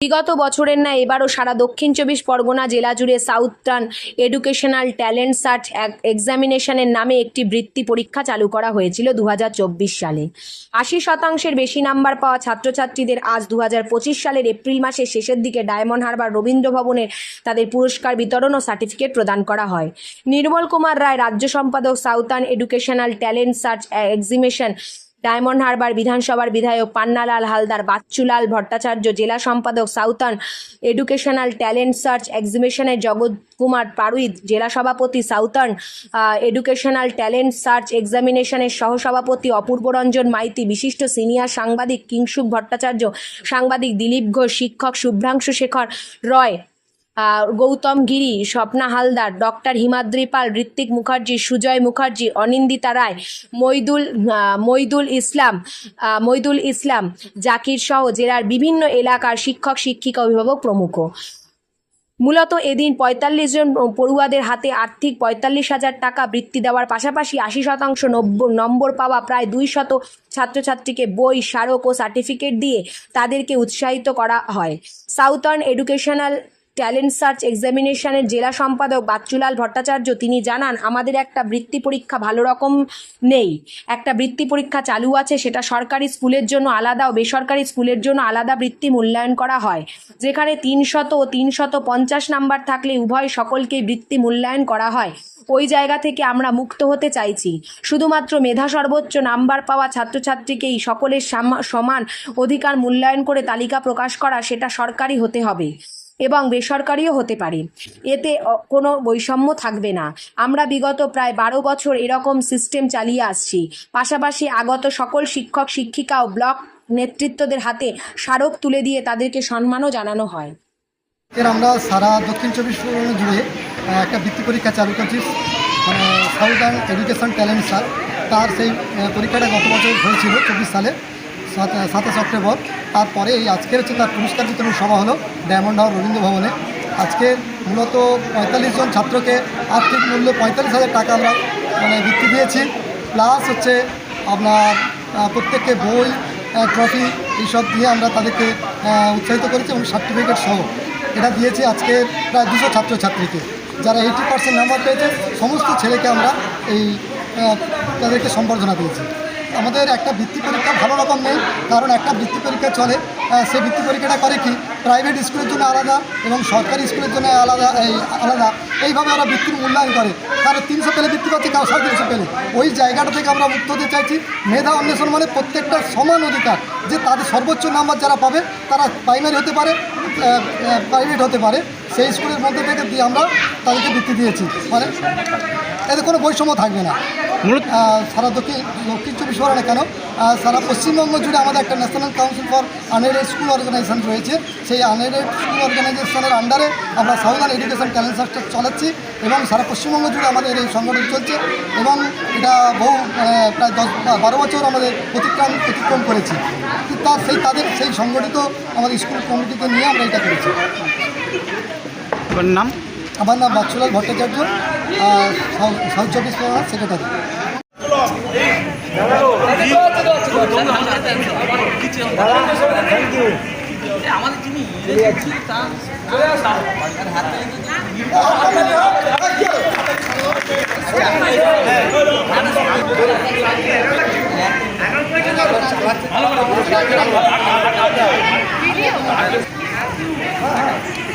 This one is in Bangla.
বিগত বছরের ন্যায় এবারও সারা দক্ষিণ চব্বিশ পরগনা জেলা জুড়ে সাউথার্ন এডুকেশনাল ট্যালেন্ট সার্চ এক্সামিনেশনের নামে একটি বৃত্তি পরীক্ষা চালু করা হয়েছিল দু হাজার চব্বিশ সালে। আশি শতাংশের বেশি নাম্বার পাওয়া ছাত্রছাত্রীদের আজ দু হাজার পঁচিশ সালের এপ্রিল মাসের শেষের দিকে ডায়মন্ড হারবার রবীন্দ্র ভবনে তাদের পুরস্কার বিতরণ ও সার্টিফিকেট প্রদান করা হয়। নির্মল কুমার রায়, রাজ্য সম্পাদক Southern Educational Talent Search exhibition Diamond Harbour বিধানসভার বিধায়ক পান্নালাল হালদার, বাচ্চুলাল ভট্টাচার্য, জেলা সম্পাদক সাউথার্ন এডুকেশনাল ট্যালেন্ট সার্চ এক্সিবিশনের জগৎ কুমার পারুইদ, জেলা সভাপতি সাউথার্ন এডুকেশনাল ট্যালেন্ট সার্চ এক্সামিনেশনের সহসভাপতি অপূর্ব রঞ্জন মাইতি, বিশিষ্ট সিনিয়র সাংবাদিক কিংসুক ভট্টাচার্য, সাংবাদিক দিলীপ ঘোষ, শিক্ষক শুভ্রাংশু শেখর রয় গৌতম গিরি, স্বপ্না হালদার, ডক্টর হিমাদ্রি পাল ঋত্বিক মুখার্জি, সুজয় মুখার্জি, অনিন্দিতা রায়, মইদুল মইদুল ইসলাম মইদুল ইসলাম, জাকির সহ জেলার বিভিন্ন এলাকার শিক্ষক, শিক্ষিকা, অভিভাবক প্রমুখ। মূলত এদিন পঁয়তাল্লিশ জন পড়ুয়াদের হাতে আর্থিক পঁয়তাল্লিশ হাজার টাকা বৃত্তি দেওয়ার পাশাপাশি আশি শতাংশ নম্বর পাওয়া প্রায় দুই শত ছাত্রছাত্রীকে বই, স্মারক ও সার্টিফিকেট দিয়ে তাদেরকে উৎসাহিত করা হয়। সাউথার্ন এডুকেশনাল ট্যালেন্ট সার্চ এক্সামিনেশনের জেলা সম্পাদক বাচ্চুলাল ভট্টাচার্য, তিনি জানান, আমাদের একটা বৃত্তি পরীক্ষা ভালো রকম নেই। একটা বৃত্তি পরীক্ষা চালু আছে, সেটা সরকারি স্কুলের জন্য আলাদা ও বেসরকারি স্কুলের জন্য আলাদা বৃত্তি মূল্যায়ন করা হয়। যেখানে তিনশত ও তিনশত পঞ্চাশ নাম্বার থাকলে উভয় সকলকেই বৃত্তি মূল্যায়ন করা হয়। ওই জায়গা থেকে আমরা মুক্ত হতে চাইছি। শুধুমাত্র মেধা সর্বোচ্চ নাম্বার পাওয়া ছাত্রছাত্রীকেই সকলের সামা- সমান অধিকার মূল্যায়ন করে তালিকা প্রকাশ করা, সেটা সরকারি হতে হবে। এবং বেসরকারিও হতে পারে। এতে কোনো বৈষম্য থাকবে না। আমরা বিগত প্রায় বারো বছর এরকম সিস্টেম চালিয়ে আসছি। পাশাপাশি আগত সকল শিক্ষক, শিক্ষিকা ও ব্লক নেতৃত্বদের হাতে স্মারক তুলে দিয়ে তাদেরকে সম্মানও জানানো হয়। এর আমরা সারা দক্ষিণ চব্বিশ পরগনা জুড়ে একটা বৃত্তি পরীক্ষা চালু করছি মানে সাউদার্ন এডুকেশন ট্যালেন্ট স্যার। তার সেই পরীক্ষাটা গত বছর হয়েছিল, চব্বিশ সালে সাত, সাতাশ অক্টোবর। তারপরে এই আজকের হচ্ছে তার পুরস্কার বিতরণ সভা হলো ডায়মন্ড হাওয়ার রবীন্দ্র ভবনে। আজকে মূলত পঁয়তাল্লিশ জন ছাত্রকে আর্থিক মূল্য পঁয়তাল্লিশ হাজার টাকা আমরা মানে বৃত্তি দিয়েছি। প্লাস হচ্ছে আপনার প্রত্যেককে বই ট্রফি এইসব দিয়ে আমরা তাদেরকে উৎসাহিত করেছি এবং সার্টিফিকেট সহ এটা দিয়েছি আজকে প্রায় দুশো ছাত্রছাত্রীকে। যারা এইটি পার্সেন্ট নাম্বার পেয়েছে, সমস্ত ছেলেকে আমরা এই তাদেরকে সম্বর্ধনা দিয়েছি। আমাদের একটা বৃত্তি পরীক্ষা ভালো রকম নেই, কারণ একটা বৃত্তি পরীক্ষা চলে। সেই বৃত্তি পরীক্ষাটা করে কি? প্রাইভেট স্কুলের জন্য আলাদা এবং সরকারি স্কুলের জন্য আলাদা, এই, আলাদা। এইভাবে ওরা বৃত্তির মূল্যায়ন করে। কারও তিনশো পেলে বৃত্তি পাচ্ছে কারও সাড়ে তিনশো পেলে। ওই জায়গাটা থেকে আমরা মুক্ত হতে চাইছি। মেধা অন্বেষণ মানে প্রত্যেকটা সমান অধিকার, যে তাদের সর্বোচ্চ নাম্বার যারা পাবে, তারা প্রাইমারি হতে পারে প্রাইভেট হতে পারে। সেই স্কুলের মধ্যে থেকে দিয়ে আমরা তাদেরকে বৃত্তি দিয়েছি। মানে এতে কোনো বৈষম্য থাকবে না। সারা দক্ষিণ দক্ষিণ চব্বিশ পরগনা কেন? সারা পশ্চিমবঙ্গ জুড়ে আমাদের একটা national council for unaided school organisation রয়েছে। সেই আনএডেড স্কুল অর্গানাইজেশনের আন্ডারে আমরা সাউদার্ন এডুকেশন ট্যালেন্ট সার্চটা চালাচ্ছি এবং সারা পশ্চিমবঙ্গ জুড়ে আমাদের এই সংগঠন চলছে এবং এটা বহু আহ, প্রায় দশ বারো বছর আমাদের অতিক্রম অতিক্রম করেছি। তার সেই তাদের সেই সংগঠিত আমাদের স্কুল কমিটিকে নিয়ে আমরা এটা করেছি। নাম? আমার নাম বাচ্চুলাল ভট্টাচার্য। সাউথ চব্বিশ পরগনা সেক্রেটারি আমাদের যিনি ভালো